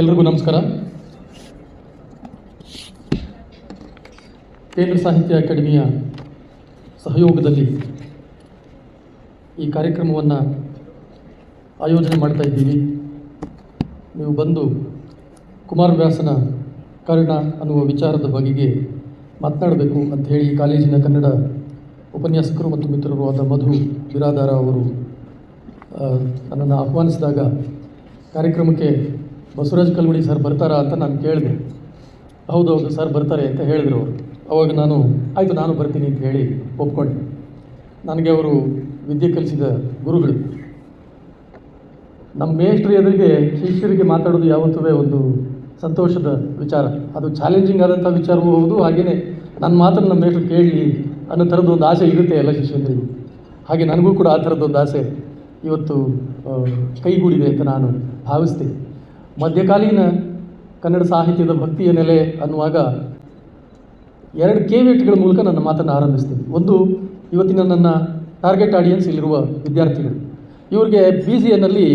ಎಲ್ರಿಗೂ ನಮಸ್ಕಾರ. ಕೇಂದ್ರ ಸಾಹಿತ್ಯ ಅಕಾಡೆಮಿಯ ಸಹಯೋಗದಲ್ಲಿ ಈ ಕಾರ್ಯಕ್ರಮವನ್ನು ಆಯೋಜನೆ ಮಾಡ್ತಾ ಇದ್ದೀವಿ. ನೀವು ಬಂದು ಕುಮಾರವ್ಯಾಸನ ಕರ್ಣ ಅನ್ನುವ ವಿಚಾರದ ಬಗೆಗೆ ಮಾತನಾಡಬೇಕು ಅಂತ ಹೇಳಿ ಕಾಲೇಜಿನ ಕನ್ನಡ ಉಪನ್ಯಾಸಕರು ಮತ್ತು ಮಿತ್ರರು ಆದ ಮಧು ಬಿರಾದಾರ ಅವರು ನನ್ನನ್ನು ಆಹ್ವಾನಿಸಿದಾಗ ಕಾರ್ಯಕ್ರಮಕ್ಕೆ ಬಸವರಾಜ್ ಕಲ್ಗುಡಿ ಸರ್ ಬರ್ತಾರಾ ಅಂತ ನಾನು ಕೇಳಿದೆ. ಹೌದು ಹೌದು ಸರ್ ಬರ್ತಾರೆ ಅಂತ ಹೇಳಿದರು ಅವರು. ಅವಾಗ ನಾನು, ಆಯಿತು, ನಾನು ಬರ್ತೀನಿ ಅಂತ ಹೇಳಿ ಒಪ್ಕೊಂಡೆ. ನನಗೆ ಅವರು ವಿದ್ಯೆ ಕಲಿಸಿದ ಗುರುಗಳು. ನಮ್ಮ ಮೇಷ್ಟ್ರಿ ಎದುರಿಗೆ ಶಿಷ್ಯರಿಗೆ ಮಾತಾಡೋದು ಯಾವತ್ತೂ ಒಂದು ಸಂತೋಷದ ವಿಚಾರ. ಅದು ಚಾಲೆಂಜಿಂಗ್ ಆದಂಥ ವಿಚಾರವೂ ಹೌದು ಹಾಗೆಯೇ ನನ್ನ ಮಾತ್ರ ನಮ್ಮ ಮೇಷ್ಟ್ರು ಕೇಳಿ ಅನ್ನೋ ಥರದ್ದು ಒಂದು ಆಸೆ ಇರುತ್ತೆ ಎಲ್ಲ ಶಿಷ್ಯಂದ್ರಿಗೂ. ಹಾಗೆ ನನಗೂ ಕೂಡ ಆ ಥರದ್ದೊಂದು ಆಸೆ ಇವತ್ತು ಕೈಗೂಡಿದೆ ಅಂತ ನಾನು ಭಾವಿಸ್ತೀನಿ. ಮಧ್ಯಕಾಲೀನ ಕನ್ನಡ ಸಾಹಿತ್ಯದ ಭಕ್ತಿಯ ನೆಲೆ ಅನ್ನುವಾಗ ಎರಡು ಕೇವಿಟ್ಗಳ ಮೂಲಕ ನನ್ನ ಮಾತನ್ನು ಆರಂಭಿಸ್ತೀನಿ. ಒಂದು, ಇವತ್ತಿನ ನನ್ನ ಟಾರ್ಗೆಟ್ ಆಡಿಯನ್ಸ್ ಇಲ್ಲಿರುವ ವಿದ್ಯಾರ್ಥಿಗಳು. ಇವರಿಗೆ ಬಿ ಸಿ ಎನ್ನಲ್ಲಿ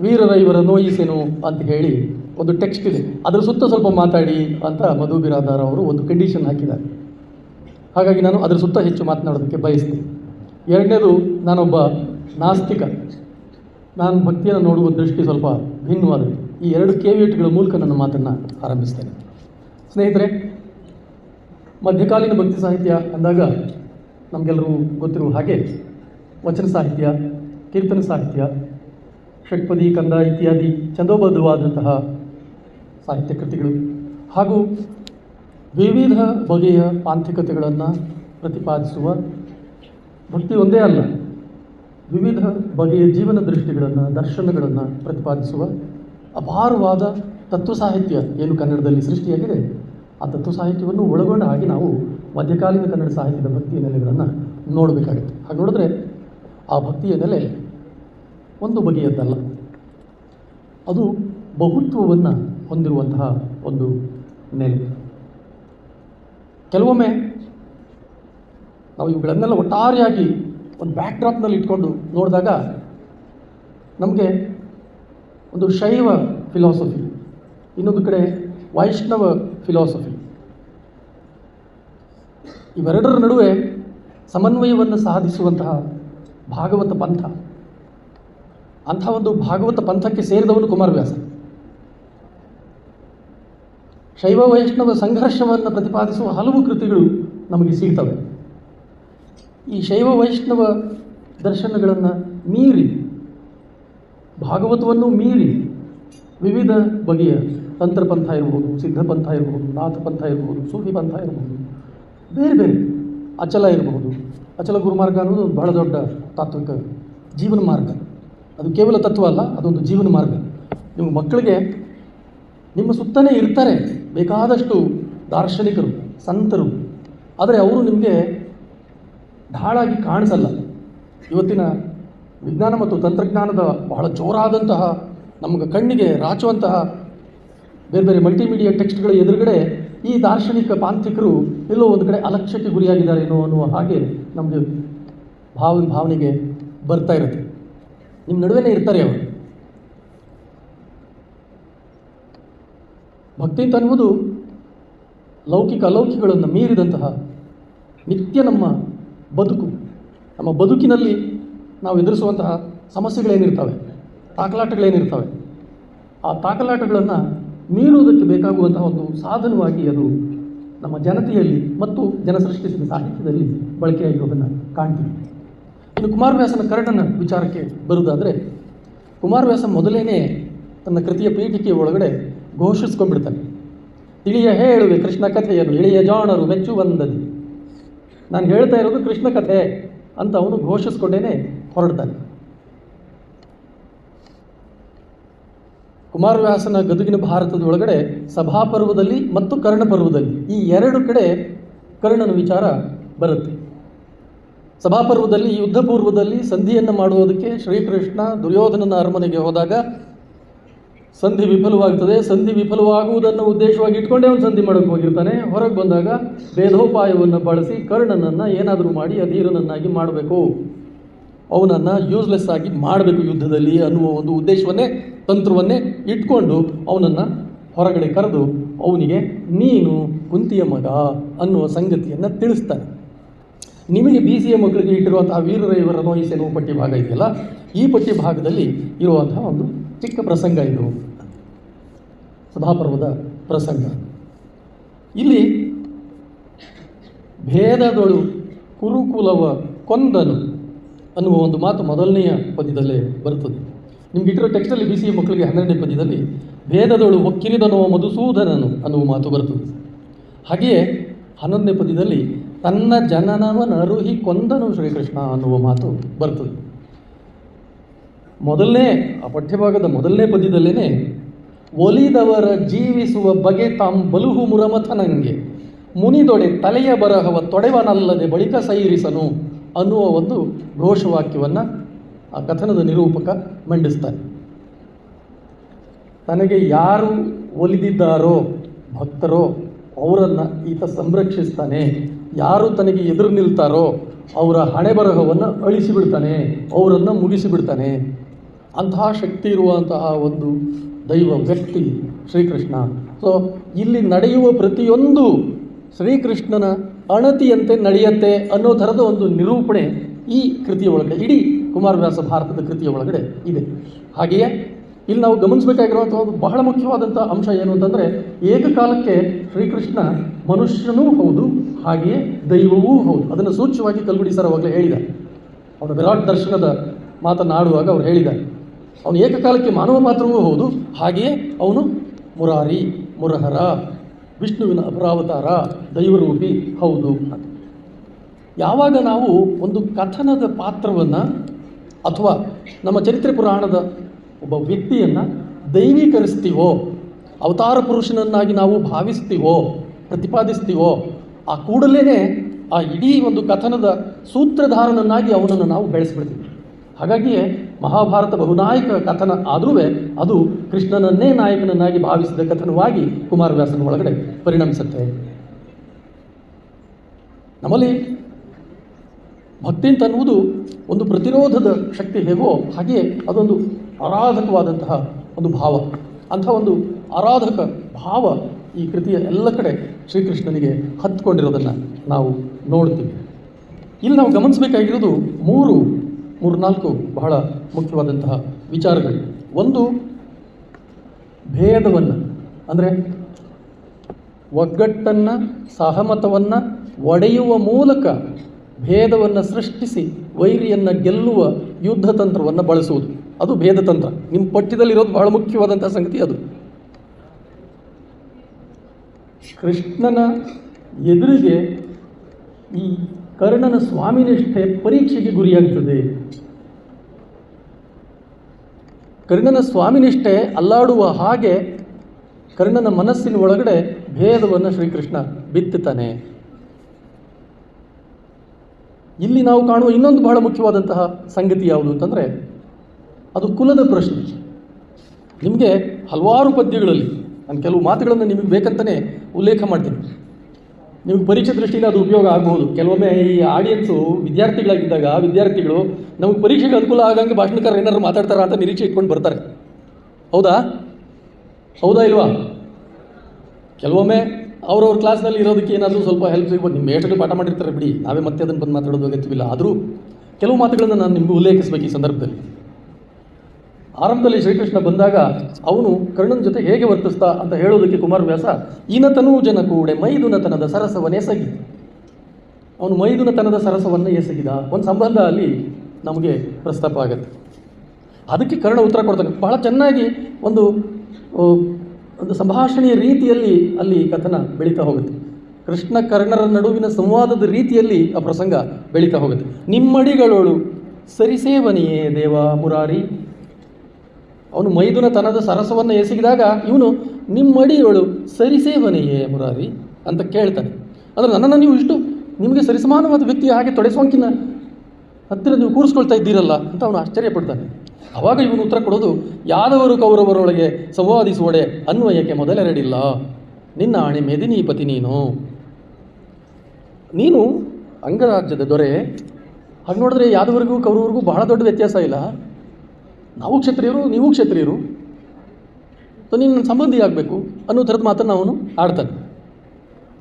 ವೀರರ ಇವರ ನೋಯಿಸೇನು ಅಂತ ಹೇಳಿ ಒಂದು ಟೆಕ್ಸ್ಟ್ ಇದೆ. ಅದರ ಸುತ್ತ ಸ್ವಲ್ಪ ಮಾತಾಡಿ ಅಂತ ಮಧು ಬಿರಾದಾರ್ ಅವರು ಒಂದು ಕಂಡೀಷನ್ ಹಾಕಿದ್ದಾರೆ. ಹಾಗಾಗಿ ನಾನು ಅದರ ಸುತ್ತ ಹೆಚ್ಚು ಮಾತನಾಡೋದಕ್ಕೆ ಬಯಸ್ತೀನಿ. ಎರಡನೇದು, ನಾನೊಬ್ಬ ನಾಸ್ತಿಕ. ನಾನು ಭಕ್ತಿಯನ್ನು ನೋಡುವ ದೃಷ್ಟಿ ಸ್ವಲ್ಪ ಭಿನ್ನವಾದದ್ದು. ಈ ಎರಡು ಕೇವಿಯಟ್ಗಳ ಮೂಲಕ ನನ್ನ ಮಾತನ್ನು ಆರಂಭಿಸ್ತೇನೆ. ಸ್ನೇಹಿತರೆ, ಮಧ್ಯಕಾಲೀನ ಭಕ್ತಿ ಸಾಹಿತ್ಯ ಅಂದಾಗ ನಮಗೆಲ್ಲರೂ ಗೊತ್ತಿರುವ ಹಾಗೆ ವಚನ ಸಾಹಿತ್ಯ, ಕೀರ್ತನ ಸಾಹಿತ್ಯ, ಷಟ್ಪದಿ, ಕಂದ ಇತ್ಯಾದಿ ಛಂದೋಬದ್ಧವಾದಂತಹ ಸಾಹಿತ್ಯ ಕೃತಿಗಳು ಹಾಗೂ ವಿವಿಧ ಬಗೆಯ ಪಾಂಥಿಕತೆಗಳನ್ನು ಪ್ರತಿಪಾದಿಸುವ ಭಕ್ತಿ ಒಂದೇ ಅಲ್ಲ, ವಿವಿಧ ಬಗೆಯ ಜೀವನ ದೃಷ್ಟಿಗಳನ್ನು, ದರ್ಶನಗಳನ್ನು ಪ್ರತಿಪಾದಿಸುವ ಅಪಾರವಾದ ತತ್ವ ಸಾಹಿತ್ಯ ಏನು ಕನ್ನಡದಲ್ಲಿ ಸೃಷ್ಟಿಯಾಗಿದೆ, ಆ ತತ್ವ ಸಾಹಿತ್ಯವನ್ನು ಒಳಗೊಂಡ ಹಾಗೆ ನಾವು ಮಧ್ಯಕಾಲೀನ ಕನ್ನಡ ಸಾಹಿತ್ಯದ ಭಕ್ತಿಯ ನೆಲೆಗಳನ್ನು ನೋಡಬೇಕಾಗುತ್ತೆ. ಹಾಗೆ ನೋಡಿದ್ರೆ ಆ ಭಕ್ತಿಯ ನೆಲೆ ಒಂದು ಬಗೆಯದ್ದಲ್ಲ. ಅದು ಬಹುತ್ವವನ್ನು ಹೊಂದಿರುವಂತಹ ಒಂದು ನೆಲೆ. ಕೆಲವೊಮ್ಮೆ ನಾವು ಇವುಗಳನ್ನೆಲ್ಲ ಒಟ್ಟಾರೆಯಾಗಿ ಒಂದು ಬ್ಯಾಕ್ ಡ್ರಾಪ್ನಲ್ಲಿ ಇಟ್ಕೊಂಡು ನೋಡಿದಾಗ ನಮಗೆ ಒಂದು ಶೈವ ಫಿಲಾಸಫಿ ಇನ್ನೊಂದು ಕಡೆ ವೈಷ್ಣವ ಫಿಲಾಸಫಿ ಇವೆರಡರ ನಡುವೆ ಸಮನ್ವಯವನ್ನು ಸಾಧಿಸುವಂತಹ ಭಾಗವತ ಪಂಥ. ಅಂಥ ಒಂದು ಭಾಗವತ ಪಂಥಕ್ಕೆ ಸೇರಿದವನು ಕುಮಾರವ್ಯಾಸ. ಶೈವ ವೈಷ್ಣವ ಸಂಘರ್ಷವನ್ನು ಪ್ರತಿಪಾದಿಸುವ ಹಲವು ಕೃತಿಗಳು ನಮಗೆ ಸಿಗ್ತವೆ. ಈ ಶೈವ ವೈಷ್ಣವ ದರ್ಶನಗಳನ್ನು ಮೀರಿ ಭಾಗವತವನ್ನು ಮೀರಿ ವಿವಿಧ ಬಗೆಯ ತಂತ್ರಪಂಥ ಇರ್ಬೋದು, ಸಿದ್ಧಪಂಥ ಇರ್ಬೋದು, ನಾಥಪಂಥ ಇರ್ಬೋದು ಸೂಫಿ ಪಂಥ ಇರ್ಬೋದು, ಬೇರೆ ಬೇರೆ ಅಚಲ ಇರಬಹುದು ಅಚಲ ಗುರುಮಾರ್ಗ ಅನ್ನೋದು ಬಹಳ ದೊಡ್ಡ ತಾತ್ವಿಕ ಜೀವನ ಮಾರ್ಗ. ಅದು ಕೇವಲ ತತ್ವ ಅಲ್ಲ, ಅದೊಂದು ಜೀವನ ಮಾರ್ಗ. ನಿಮ್ಮ ಮಕ್ಕಳಿಗೆ ನಿಮ್ಮ ಸುತ್ತನೇ ಇರ್ತಾರೆ ಬೇಕಾದಷ್ಟು ದಾರ್ಶನಿಕರು, ಸಂತರು, ಆದರೆ ಅವರು ನಿಮಗೆ ಢಾಳಾಗಿ ಕಾಣಿಸಲ್ಲ. ಇವತ್ತಿನ ವಿಜ್ಞಾನ ಮತ್ತು ತಂತ್ರಜ್ಞಾನದ ಬಹಳ ಜೋರಾದಂತಹ ನಮಗೆ ಕಣ್ಣಿಗೆ ರಾಚುವಂತಹ ಬೇರೆ ಬೇರೆ ಮಲ್ಟಿಮೀಡಿಯಾ ಟೆಕ್ಸ್ಟ್ಗಳ ಎದುರುಗಡೆ ಈ ದಾರ್ಶನಿಕ ಪಾಂತ್ರಿಕರು ಎಲ್ಲೋ ಒಂದು ಕಡೆ ಅಲಕ್ಷ್ಯಕ್ಕೆ ಗುರಿಯಾಗಿದ್ದಾರೇನೋ ಅನ್ನುವ ಹಾಗೆ ನಮಗೆ ಭಾವ ಭಾವನೆಗೆ ಬರ್ತಾ ಇರುತ್ತೆ. ನಿಮ್ಮ ನಡುವೆನೇ ಇರ್ತಾರೆ ಅವರು. ಭಕ್ತಿ ಅಂತ ಅನ್ನುವುದು ಲೌಕಿಕ ಅಲೌಕಿಕಗಳನ್ನು ಮೀರಿದಂತಹ ನಿತ್ಯ ನಮ್ಮ ಬದುಕು. ನಮ್ಮ ಬದುಕಿನಲ್ಲಿ ನಾವು ಎದುರಿಸುವಂತಹ ಸಮಸ್ಯೆಗಳೇನಿರ್ತವೆ, ತಾಕಲಾಟಗಳೇನಿರ್ತವೆ, ಆ ತಾಕಲಾಟಗಳನ್ನು ಮೀರುವುದಕ್ಕೆ ಬೇಕಾಗುವಂತಹ ಒಂದು ಸಾಧನವಾಗಿ ಅದು ನಮ್ಮ ಜನತೆಯಲ್ಲಿ ಮತ್ತು ಜನ ಸೃಷ್ಟಿಸಿದ ಸಾಹಿತ್ಯದಲ್ಲಿ ಬಳಕೆಯಾಗಿರೋದನ್ನು ಕಾಣ್ತೀವಿ ಇನ್ನು ಕುಮಾರವ್ಯಾಸನ ಕರಡನ್ನು ವಿಚಾರಕ್ಕೆ ಬರುವುದಾದರೆ, ಕುಮಾರವ್ಯಾಸ ಮೊದಲೇನೆ ತನ್ನ ಕೃತಿಯ ಪೀಠಿಕೆಯ ಒಳಗಡೆ ಘೋಷಿಸ್ಕೊಂಡ್ಬಿಡ್ತಾನೆ. ತಿಳಿಯ ಹೇಳುವೆ ಕೃಷ್ಣ ಕಥೆಯನ್ನು, ಇಳಿಯ ಜಾಣರು ಮೆಚ್ಚುವಂದದಿ. ನಾನು ಹೇಳ್ತಾ ಇರೋದು ಕೃಷ್ಣ ಕಥೆ ಅಂತ ಅವನು ಘೋಷಿಸ್ಕೊಂಡೇನೆ ಹೊರಡ್ತಾನೆ. ಕುಮಾರವ್ಯಾಸನ ಗದುಗಿನ ಭಾರತದ ಒಳಗಡೆ ಸಭಾಪರ್ವದಲ್ಲಿ ಮತ್ತು ಕರ್ಣ ಪರ್ವದಲ್ಲಿ ಈ ಎರಡು ಕಡೆ ಕರ್ಣನ ವಿಚಾರ ಬರುತ್ತೆ. ಸಭಾಪರ್ವದಲ್ಲಿ ಯುದ್ಧ ಪೂರ್ವದಲ್ಲಿ ಸಂಧಿಯನ್ನು ಮಾಡುವುದಕ್ಕೆ ಶ್ರೀಕೃಷ್ಣ ದುರ್ಯೋಧನನ ಅರಮನೆಗೆ ಹೋದಾಗ ಸಂಧಿ ವಿಫಲವಾಗ್ತದೆ. ಸಂಧಿ ವಿಫಲವಾಗುವುದನ್ನು ಉದ್ದೇಶವಾಗಿ ಇಟ್ಕೊಂಡೇ ಅವನು ಸಂಧಿ ಮಾಡೋಕೆ ಹೋಗಿರ್ತಾನೆ. ಹೊರಗೆ ಬಂದಾಗ ಭೇದೋಪಾಯವನ್ನು ಬಳಸಿ ಕರ್ಣನನ್ನು ಏನಾದರೂ ಮಾಡಿ ಅಧೀರನನ್ನಾಗಿ ಮಾಡಬೇಕು. ಅವನನ್ನು ಯೂಸ್ಲೆಸ್ ಆಗಿ ಮಾಡಬೇಕು ಯುದ್ಧದಲ್ಲಿ ಅನ್ನುವ ಒಂದು ಉದ್ದೇಶವನ್ನೇ, ತಂತ್ರವನ್ನೇ ಇಟ್ಕೊಂಡು ಅವನನ್ನು ಹೊರಗಡೆ ಕರೆದು ಅವನಿಗೆ, ನೀನು ಕುಂತಿಯ ಮಗ ಅನ್ನುವ ಸಂಗತಿಯನ್ನು ತಿಳಿಸ್ತಾನೆ. ನಿಮಗೆ ಬಿ ಸಿ ಎ ಮಕ್ಕಳಿಗೆ ಇಟ್ಟಿರುವಂತಹ ವೀರರೈವರ ನೋಯಿಸ್ ಎನ್ನುವ ಪಟ್ಟಿ ಭಾಗ ಇದೆಯಲ್ಲ? ಈ ಪಟ್ಟಿ ಭಾಗದಲ್ಲಿ ಇರುವಂತಹ ಒಂದು ಚಿಕ್ಕ ಪ್ರಸಂಗ ಇದು. ಸಭಾಪರ್ವದ ಪ್ರಸಂಗ. ಇಲ್ಲಿ ಭೇದದೊಳು ಕುರುಕುಲವ ಕೊಂದನು. ಅನ್ನುವ ಒಂದು ಮಾತು ಮೊದಲನೆಯ ಪದ್ಯದಲ್ಲೇ ಬರುತ್ತದೆ. ನಿಮ್ಗೆ ಇಟ್ಟಿರೋ ಟೆಕ್ಸ್ಟಲ್ಲಿ ಬಿ ಸಿ ಮಕ್ಕಳಿಗೆ ಹನ್ನೆರಡನೇ ಪದ್ಯದಲ್ಲಿ ಭೇದದೊಳು ಒಕ್ಕಿರಿದನೋ ಮಧುಸೂದನನು ಅನ್ನುವ ಮಾತು ಬರುತ್ತದೆ. ಹಾಗೆಯೇ ಹನ್ನೊಂದನೇ ಪದ್ಯದಲ್ಲಿ ತನ್ನ ಜನನವನರುಹಿ ಕೊಂದನು ಶ್ರೀಕೃಷ್ಣ ಅನ್ನುವ ಮಾತು ಬರ್ತದೆ ಮೊದಲನೇ, ಆ ಪಠ್ಯಭಾಗದ ಮೊದಲನೇ ಪದ್ಯದಲ್ಲೇ ಒಲಿದವರ ಜೀವಿಸುವ ಬಗೆ ತಾಂ ಬಲುಹು ಮುರಮಥನಂಗೆ, ಮುನಿದೊಡೆ ತಲೆಯ ಬರಹವ ತೊಡೆವನಲ್ಲದೆ ಬಳಿಕ ಸೈರಿಸನು ಅನ್ನುವ ಒಂದು ಘೋಷವಾಕ್ಯವನ್ನು ಆ ಕಥನದ ನಿರೂಪಕ ಮಂಡಿಸ್ತಾನೆ. ತನಗೆ ಯಾರು ಒಲಿದಿದ್ದಾರೋ ಭಕ್ತರೋ ಅವರನ್ನು ಈತ ಸಂರಕ್ಷಿಸ್ತಾನೆ. ಯಾರು ತನಗೆ ಎದುರು ನಿಲ್ತಾರೋ ಅವರ ಹಣೆ ಬರಹವನ್ನು ಅಳಿಸಿಬಿಡ್ತಾನೆ, ಅವರನ್ನು ಮುಗಿಸಿಬಿಡ್ತಾನೆ. ಅಂತಹ ಶಕ್ತಿ ಇರುವಂತಹ ಒಂದು ದೈವ ವ್ಯಕ್ತಿ ಶ್ರೀಕೃಷ್ಣ. ಸೊ ಇಲ್ಲಿ ನಡೆಯುವ ಪ್ರತಿಯೊಂದು ಶ್ರೀಕೃಷ್ಣನ ಅಣತಿಯಂತೆ ನಡೆಯುತ್ತೆ ಅನ್ನೋ ಥರದ ಒಂದು ನಿರೂಪಣೆ ಈ ಕೃತಿಯ ಒಳಗಡೆ ಇಡೀ ಕುಮಾರವ್ಯಾಸ ಭಾರತದ ಕೃತಿಯ ಒಳಗಡೆ ಇದೆ. ಹಾಗೆಯೇ ಇಲ್ಲಿ ನಾವು ಗಮನಿಸಬೇಕಾಗಿರುವಂಥ ಒಂದು ಬಹಳ ಮುಖ್ಯವಾದಂಥ ಅಂಶ ಏನು ಅಂತಂದರೆ, ಏಕಕಾಲಕ್ಕೆ ಶ್ರೀಕೃಷ್ಣ ಮನುಷ್ಯನೂ ಹೌದು, ಹಾಗೆಯೇ ದೈವವೂ ಹೌದು. ಅದನ್ನು ಸೂಚ್ಯವಾಗಿ ಕಲ್ಗುಡಿ ಸರ್ ಅವಾಗಲೇ ಹೇಳಿದ ಅವನ ವಿರಾಟ್ ದರ್ಶನದ ಮಾತನಾಡುವಾಗ ಅವ್ರು ಹೇಳಿದ್ದಾರೆ. ಅವನು ಏಕಕಾಲಕ್ಕೆ ಮಾನವ ಮಾತ್ರವೂ ಹೌದು, ಹಾಗೆಯೇ ಅವನು ಮುರಾರಿ, ಮುರಹರ ವಿಷ್ಣುವಿನ ಅಪರಾವತಾರ ದೈವರೂಪಿ. ಹೌದು. ಅಂತ ಯಾವಾಗ ನಾವು ಒಂದು ಕಥನದ ಪಾತ್ರವನ್ನು ಅಥವಾ ನಮ್ಮ ಚರಿತ್ರೆ ಪುರಾಣದ ಒಬ್ಬ ವ್ಯಕ್ತಿಯನ್ನು ದೈವೀಕರಿಸ್ತೀವೋ, ಅವತಾರ ಪುರುಷನನ್ನಾಗಿ ನಾವು ಭಾವಿಸ್ತೀವೋ, ಪ್ರತಿಪಾದಿಸ್ತೀವೋ, ಆ ಕೂಡಲೇ ಆ ಇಡೀ ಒಂದು ಕಥನದ ಸೂತ್ರಧಾರನನ್ನಾಗಿ ಅವನನ್ನು ನಾವು ಬೆಳೆಸ್ಬಿಡ್ತೀವಿ. ಹಾಗಾಗಿಯೇ ಮಹಾಭಾರತ ಬಹುನಾಯಕ ಕಥನ ಆದರೂ ಅದು ಕೃಷ್ಣನನ್ನೇ ನಾಯಕನನ್ನಾಗಿ ಭಾವಿಸಿದ ಕಥನವಾಗಿ ಕುಮಾರವ್ಯಾಸನ ಒಳಗಡೆ ಪರಿಣಮಿಸುತ್ತೆ. ನಮ್ಮಲ್ಲಿ ಭಕ್ತಿ ಅಂತ ಅನ್ನುವುದು ಒಂದು ಪ್ರತಿರೋಧದ ಶಕ್ತಿ ಹೇಗೋ ಹಾಗೆಯೇ ಅದೊಂದು ಆರಾಧಕವಾದಂತಹ ಒಂದು ಭಾವ. ಅಂತಹ ಒಂದು ಆರಾಧಕ ಭಾವ ಈ ಕೃತಿಯ ಎಲ್ಲ ಕಡೆ ಶ್ರೀಕೃಷ್ಣನಿಗೆ ಹತ್ಕೊಂಡಿರೋದನ್ನು ನಾವು ನೋಡ್ತೀವಿ. ಇಲ್ಲಿ ನಾವು ಗಮನಿಸಬೇಕಾಗಿರೋದು ಮೂರು ಮೂರು ನಾಲ್ಕು ಬಹಳ ಮುಖ್ಯವಾದಂತಹ ವಿಚಾರಗಳು. ಒಂದು, ಭೇದವನ್ನು, ಅಂದರೆ ಒಗ್ಗಟ್ಟನ್ನು, ಸಹಮತವನ್ನು ಒಡೆಯುವ ಮೂಲಕ ಭೇದವನ್ನು ಸೃಷ್ಟಿಸಿ ವೈರಿಯನ್ನು ಗೆಲ್ಲುವ ಯುದ್ಧ ತಂತ್ರವನ್ನು ಬಳಸುವುದು. ಅದು ಭೇದ ತಂತ್ರ. ನಿಮ್ಮ ಪಠ್ಯದಲ್ಲಿರೋದು ಬಹಳ ಮುಖ್ಯವಾದಂಥ ಸಂಗತಿ ಅದು. ಕೃಷ್ಣನ ಎದುರಿಗೆ ಈ ಕರ್ಣನ ಸ್ವಾಮಿನಿಷ್ಠೆ ಪರೀಕ್ಷೆಗೆ ಗುರಿಯಾಗ್ತದೆ. ಕರ್ಣನ ಸ್ವಾಮಿನಿಷ್ಠೆ ಅಲ್ಲಾಡುವ ಹಾಗೆ ಕರ್ಣನ ಮನಸ್ಸಿನ ಒಳಗಡೆ ಭೇದವನ್ನು ಶ್ರೀಕೃಷ್ಣ ಬಿತ್ತುತ್ತಾನೆ. ಇಲ್ಲಿ ನಾವು ಕಾಣುವ ಇನ್ನೊಂದು ಬಹಳ ಮುಖ್ಯವಾದಂತಹ ಸಂಗತಿ ಯಾವುದು ಅಂತಂದರೆ ಅದು ಕುಲದ ಪ್ರಶ್ನೆ. ನಿಮಗೆ ಹಲವಾರು ಪದ್ಯಗಳಲ್ಲಿ ನಾನು ಕೆಲವು ಮಾತುಗಳನ್ನು ನಿಮಗೆ ಬೇಕಂತಲೇ ಉಲ್ಲೇಖ ಮಾಡ್ತೀನಿ. ನಿಮಗೆ ಪರೀಕ್ಷೆ ದೃಷ್ಟಿಯಿಂದ ಅದು ಉಪಯೋಗ ಆಗಬಹುದು. ಕೆಲವೊಮ್ಮೆ ಈ ಆಡಿಯನ್ಸು ವಿದ್ಯಾರ್ಥಿಗಳಾಗಿದ್ದಾಗ ವಿದ್ಯಾರ್ಥಿಗಳು ನಮಗೆ ಪರೀಕ್ಷೆಗೆ ಅನುಕೂಲ ಆಗಂಗೆ ಭಾಷಣಕಾರ ಏನಾದ್ರು ಮಾತಾಡ್ತಾರ ಅಂತ ನಿರೀಕ್ಷೆ ಇಟ್ಕೊಂಡು ಬರ್ತಾರೆ. ಹೌದಾ? ಹೌದಾ ಇಲ್ವಾ? ಕೆಲವೊಮ್ಮೆ ಅವ್ರವ್ರ ಕ್ಲಾಸ್ನಲ್ಲಿ ಇರೋದಕ್ಕೆ ಏನಾದರೂ ಸ್ವಲ್ಪ ಹೆಲ್ಪ್ ಸಿಗ್ಬೋದು. ನಿಮ್ಮ ಮೇಷ್ಟ್ರು ಪಾಠ ಮಾಡಿರ್ತಾರೆ ಬಿಡಿ. ನಾವೇ ಮತ್ತೆ ಅದನ್ನು ಬಂದು ಮಾತಾಡೋದು ಅಗತ್ಯವಿಲ್ಲ. ಆದರೂ ಕೆಲವು ಮಾತುಗಳನ್ನು ನಾನು ನಿಮಗೆ ಉಲ್ಲೇಖಿಸಬೇಕು ಈ ಸಂದರ್ಭದಲ್ಲಿ. ಆರಂಭದಲ್ಲಿ ಶ್ರೀಕೃಷ್ಣ ಬಂದಾಗ ಅವನು ಕರ್ಣನ ಜೊತೆ ಹೇಗೆ ವರ್ತಿಸ್ತಾ ಅಂತ ಹೇಳೋದಕ್ಕೆ ಕುಮಾರವ್ಯಾಸ, ಈನತನೂ ಜನ ಕೂಡೆ ಮೈದುನತನದ ಸರಸವನ್ನೇ ಎಸಗಿ. ಅವನು ಮೈದುನತನದ ಸರಸವನ್ನು ಎಸಗಿದ. ಒಂದು ಸಂಬಂಧ ಅಲ್ಲಿ ನಮಗೆ ಪ್ರಸ್ತಾಪ ಆಗುತ್ತೆ. ಅದಕ್ಕೆ ಕರ್ಣ ಉತ್ತರ ಕೊಡ್ತಾನೆ. ಬಹಳ ಚೆನ್ನಾಗಿ ಒಂದು ಒಂದು ಸಂಭಾಷಣೆಯ ರೀತಿಯಲ್ಲಿ ಅಲ್ಲಿ ಕಥನ ಬೆಳೀತಾ ಹೋಗುತ್ತೆ. ಕೃಷ್ಣ ಕರ್ಣರ ನಡುವಿನ ಸಂವಾದದ ರೀತಿಯಲ್ಲಿ ಆ ಪ್ರಸಂಗ ಬೆಳೀತಾ ಹೋಗುತ್ತೆ. ನಿಮ್ಮಡಿಗಳೋಳು ಸರಿಸೇವನೆಯೇ ದೇವ ಮುರಾರಿ ಅವನು ಮೈದುನ ತನದ ಸರಸವನ್ನು ಎಸಗಿದಾಗ ಇವನು ನಿಮ್ಮಡಿಯೊಳು ಸರಿಸೇವನೆಯೇ ಮುರಾರಿ? ಅಂತ ಕೇಳ್ತಾನೆ. ಅಂದರೆ ನನ್ನನ್ನು ನೀವು ಇಷ್ಟು ನಿಮಗೆ ಸರಿಸಮಾನವಾದ ವ್ಯಕ್ತಿ ಹಾಗೆ ತೊಡೆಸೋಂಕಿನ ಹತ್ತಿರ ನೀವು ಕೂರಿಸ್ಕೊಳ್ತಾ ಇದ್ದೀರಲ್ಲ ಅಂತ ಅವನು ಆಶ್ಚರ್ಯಪಡ್ತಾನೆ. ಅವಾಗ ಇವನು ಉತ್ತರ ಕೊಡೋದು, ಯಾದವರು ಕೌರವರೊಳಗೆ ಸಂವಾದಿಸುವಡೆ ಅನ್ವಯಕ್ಕೆ ಮೊದಲೆರಡಿಲ್ಲ. ನಿನ್ನ ಆಣೆ ಮೆದಿನೀಪತಿ ನೀನು. ನೀನು ಅಂಗರಾಜ್ಯದ ದೊರೆ. ಹಾಗೆ ನೋಡಿದ್ರೆ ಯಾದವರಿಗೂ ಕೌರವರಿಗೂ ಬಹಳ ದೊಡ್ಡ ವ್ಯತ್ಯಾಸ ಇಲ್ಲ. ನಾವು ಕ್ಷತ್ರಿಯರು, ನೀವು ಕ್ಷತ್ರಿಯರು. ಸೊ, ನೀನು ನನ್ನ ಸಂಬಂಧಿ ಆಗಬೇಕು ಅನ್ನೋ ಥರದ ಮಾತನ್ನು ಅವನು ಆಡ್ತಾನೆ.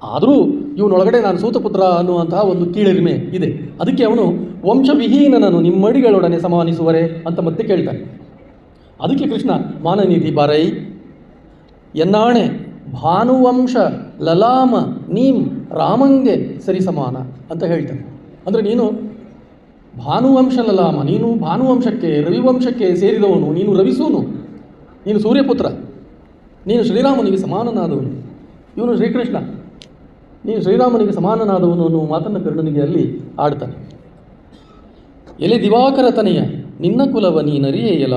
ಆದರೂ ಇವನೊಳಗಡೆ ನಾನು ಸೂತಪುತ್ರ ಅನ್ನುವಂತಹ ಒಂದು ಕೀಳರಿಮೆ ಇದೆ. ಅದಕ್ಕೆ ಅವನು, ವಂಶವಿಹೀನನನ್ನು ನಿಮ್ಮಡಿಗಳೊಡನೆ ಸಮಾನಿಸುವರೆ ಅಂತ ಮತ್ತೆ ಕೇಳ್ತಾನೆ. ಅದಕ್ಕೆ ಕೃಷ್ಣ, ಮಾನನೀತಿ ಬಾರೈ, ಎನ್ನಾಣೆ, ಭಾನುವಂಶ, ಲಲಾಮ, ನೀಂ, ರಾಮಂಗೆ ಸರಿ ಸಮಾನ ಅಂತ ಹೇಳ್ತಾನೆ. ಅಂದರೆ ನೀನು ಭಾನುವಂಶ ಲಲಾಮ ನೀನು ಭಾನುವಂಶಕ್ಕೆ, ರವಿವಂಶಕ್ಕೆ ಸೇರಿದವನು, ನೀನು ರವಿಸೂನು ನೀನು ಸೂರ್ಯಪುತ್ರ. ನೀನು ಶ್ರೀರಾಮನಿಗೆ ಸಮಾನನಾದವನು. ಇವನು ಶ್ರೀಕೃಷ್ಣ. ನೀನು ಶ್ರೀರಾಮನಿಗೆ ಸಮಾನನಾದವನು ಅನ್ನುವ ಮಾತನ್ನು ಕರ್ಣನಿಗೆ ಅಲ್ಲಿ ಆಡ್ತಾನೆ. ಎಲೆ ದಿವಾಕರ ತನೆಯ, ನಿನ್ನ ಕುಲವ ನೀನರಿಯೇಯಲ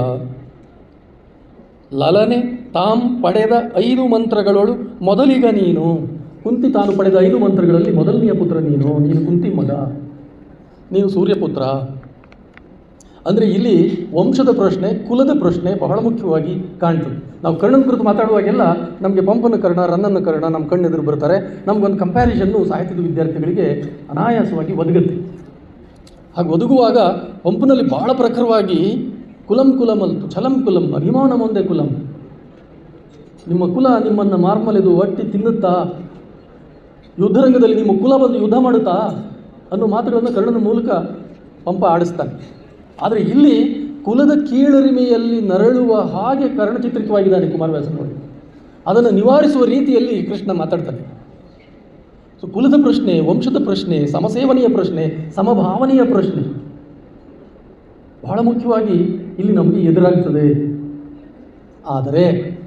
ಲಲನೆ ತಾಂ ಪಡೆದ ಐದು ಮಂತ್ರಗಳೊಳು ಮೊದಲಿಗ ನೀನು. ಕುಂತಿ ತಾನು ಪಡೆದ ಐದು ಮಂತ್ರಗಳಲ್ಲಿ ಮೊದಲನೆಯ ಪುತ್ರ ನೀನು. ನೀನು ಕುಂತಿ ಮಗ. ನೀನು ಸೂರ್ಯಪುತ್ರ. ಅಂದರೆ ಇಲ್ಲಿ ವಂಶದ ಪ್ರಶ್ನೆ, ಕುಲದ ಪ್ರಶ್ನೆ ಬಹಳ ಮುಖ್ಯವಾಗಿ ಕಾಣ್ತದೆ. ನಾವು ಕರ್ಣನ ಕುರಿತು ಮಾತಾಡುವಾಗೆಲ್ಲ ನಮಗೆ ಪಂಪನ ಕರ್ಣ, ರನ್ನನ ಕರ್ಣ ನಮ್ಮ ಕಣ್ಣೆದುರು ಬರ್ತಾರೆ. ನಮಗೊಂದು ಕಂಪ್ಯಾರಿಷನ್ನು ಸಾಹಿತ್ಯದ ವಿದ್ಯಾರ್ಥಿಗಳಿಗೆ ಅನಾಯಾಸವಾಗಿ ಒದಗುತ್ತೆ. ಹಾಗೆ ಒದಗುವಾಗ ಪಂಪನಲ್ಲಿ ಬಹಳ ಪ್ರಖರವಾಗಿ ಕುಲಂ ಕುಲಮಲ್ತು ಛಲಂ ಕುಲಂ, ಅಭಿಮಾನ ಮುಂದೆ ಕುಲಂ. ನಿಮ್ಮ ಕುಲ ನಿಮ್ಮನ್ನು ಮಾರ್ಮಲೆದು ಒಟ್ಟಿ ತಿನ್ನುತ್ತಾ? ಯುದ್ಧರಂಗದಲ್ಲಿ ನಿಮ್ಮ ಕುಲ ಬಂದು ಯುದ್ಧ ಮಾಡುತ್ತಾ? ಅನ್ನೋ ಮಾತುಗಳನ್ನು ಕರ್ಣನ ಮೂಲಕ ಪಂಪ ಆಡಿಸ್ತಾನೆ. ಆದರೆ ಇಲ್ಲಿ ಕುಲದ ಕೀಳರಿಮೆಯಲ್ಲಿ ನರಳುವ ಹಾಗೆ ಕರ್ಣ ಚಿತ್ರಿತವಾಗಿದ್ದಾನೆ ಕುಮಾರವ್ಯಾಸ ನೋಡಿ. ಅದನ್ನು ನಿವಾರಿಸುವ ರೀತಿಯಲ್ಲಿ ಕೃಷ್ಣ ಮಾತಾಡ್ತಾನೆ. ಸೊ ಕುಲದ ಪ್ರಶ್ನೆ, ವಂಶದ ಪ್ರಶ್ನೆ, ಸಮಸೇವನೆಯ ಪ್ರಶ್ನೆ, ಸಮಭಾವನೆಯ ಪ್ರಶ್ನೆ. ಬಹಳ ಮುಖ್ಯವಾಗಿ ಇಲ್ಲಿ ನಮಗೆ ಎದುರಾಗ್ತದೆ. ಆದರೆ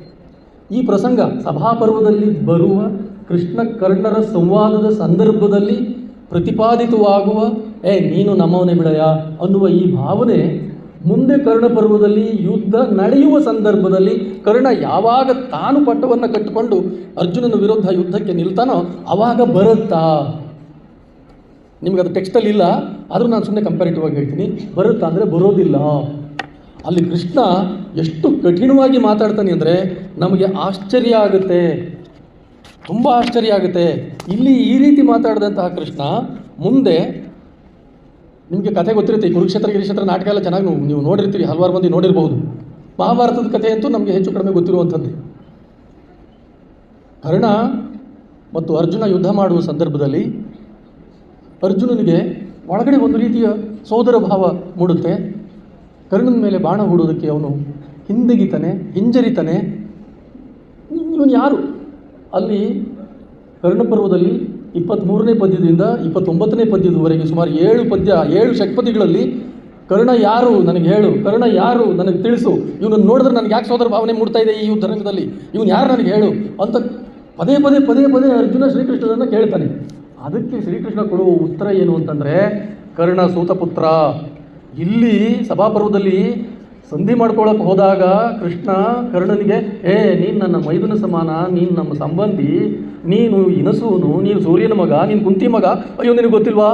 ಈ ಪ್ರಸಂಗ ಸಭಾಪರ್ವದಲ್ಲಿ ಬರುವ ಕೃಷ್ಣ ಕರ್ಣರ ಸಂವಾದದ ಸಂದರ್ಭದಲ್ಲಿ ಪ್ರತಿಪಾದಿತವಾಗುವ, ಏ, ನೀನು ನಮ್ಮವನೇ ಬಿಡಯ ಅನ್ನುವ ಈ ಭಾವನೆ ಮುಂದೆ ಕರ್ಣ ಪರ್ವದಲ್ಲಿ ಯುದ್ಧ ನಡೆಯುವ ಸಂದರ್ಭದಲ್ಲಿ ಕರ್ಣ ಯಾವಾಗ ತಾನು ಪಟ್ಟವನ್ನು ಕಟ್ಟಿಕೊಂಡು ಅರ್ಜುನನ ವಿರುದ್ಧ ಯುದ್ಧಕ್ಕೆ ನಿಲ್ತಾನೋ ಆವಾಗ ಬರುತ್ತಾ? ನಿಮ್ಗೆ ಅದು ಟೆಕ್ಸ್ಟಲ್ಲಿ ಇಲ್ಲ ಆದರೂ ನಾನು ಸುಮ್ಮನೆ ಕಂಪ್ಯಾರಿಟಿವ್ ಆಗಿ ಹೇಳ್ತೀನಿ. ಬರುತ್ತಾ ಅಂದರೆ ಬರೋದಿಲ್ಲ. ಅಲ್ಲಿ ಕೃಷ್ಣ ಎಷ್ಟು ಕಠಿಣವಾಗಿ ಮಾತಾಡ್ತಾನೆ ಅಂದರೆ ನಮಗೆ ಆಶ್ಚರ್ಯ ಆಗುತ್ತೆ. ತುಂಬ ಆಶ್ಚರ್ಯ ಆಗುತ್ತೆ. ಇಲ್ಲಿ ಈ ರೀತಿ ಮಾತಾಡಿದಂತಹ ಕೃಷ್ಣ ಮುಂದೆ ನಿಮಗೆ ಕಥೆ ಗೊತ್ತಿರುತ್ತೆ, ಈ ಕುರುಕ್ಷೇತ್ರ, ಗಿರಿಕ್ಷೇತ್ರ ನಾಟಕ ಎಲ್ಲ ಚೆನ್ನಾಗಿ ನೀವು- ನೋಡಿರ್ತೀರಿ, ಹಲವಾರು ಮಂದಿ ನೋಡಿರಬಹುದು ಮಹಾಭಾರತದ ಕಥೆ ಅಂತೂ ನಮಗೆ ಹೆಚ್ಚು ಕಡಿಮೆ ಗೊತ್ತಿರುವಂಥದ್ದೇ. ಕರ್ಣ ಮತ್ತು ಅರ್ಜುನ ಯುದ್ಧ ಮಾಡುವ ಸಂದರ್ಭದಲ್ಲಿ ಅರ್ಜುನನಿಗೆ ಒಳಗಡೆ ಒಂದು ರೀತಿಯ ಸೋದರ ಭಾವ ಮೂಡುತ್ತೆ. ಕರ್ಣನ ಮೇಲೆ ಬಾಣ ಹೂಡೋದಕ್ಕೆ ಅವನು ಹಿಂದೆಗಿತಾನೆ, ಹಿಂಜರಿತಾನೆ. ಇವನು ಯಾರು? ಅಲ್ಲಿ ಕರ್ಣಪರ್ವದಲ್ಲಿ ಇಪ್ಪತ್ತ್ಮೂರನೇ ಪದ್ಯದಿಂದ ಇಪ್ಪತ್ತೊಂಬತ್ತನೇ ಪದ್ಯದವರೆಗೆ ಸುಮಾರು ಏಳು ಪದ್ಯ, ಏಳು ಷಟ್ಪದಿಗಳಲ್ಲಿ ಕರ್ಣ ಯಾರು ನನಗೆ ಹೇಳು, ಕರ್ಣ ಯಾರು ನನಗೆ ತಿಳಿಸು. ಇವನನ್ನು ನೋಡಿದ್ರೆ ನನಗೆ ಯಾಕೆ ಸೋದರ ಭಾವನೆ ಮೂಡ್ತಾ ಇದೆ ಈ ಯುದ್ಧರಂಗದಲ್ಲಿ? ಇವನು ಯಾರು ನನಗೆ ಹೇಳು? ಅಂತ ಪದೇ ಪದೇ ಪದೇ ಪದೇ ಅರ್ಜುನ ಶ್ರೀಕೃಷ್ಣನನ್ನು ಕೇಳ್ತಾನೆ. ಅದಕ್ಕೆ ಶ್ರೀಕೃಷ್ಣ ಕೊಡುವ ಉತ್ತರ ಏನು ಅಂತಂದರೆ, ಕರ್ಣ ಸೂತಪುತ್ರ. ಇಲ್ಲಿ ಸಭಾಪರ್ವದಲ್ಲಿ ಸಂಧಿ ಮಾಡ್ಕೊಳಕ್ಕೆ ಹೋದಾಗ ಕೃಷ್ಣ ಕರ್ಣನಿಗೆ ಏ ನೀನು ನನ್ನ ಮೈದುನ ಸಮಾನ, ನೀನು ನಮ್ಮ ಸಂಬಂಧಿ, ನೀನು ಇನಸೂನು, ನೀನು ಸೂರ್ಯನ ಮಗ, ನೀನು ಕುಂತಿ ಮಗ, ಅಯ್ಯೋ, ನಿನಗೆ ಗೊತ್ತಿಲ್ವಾ?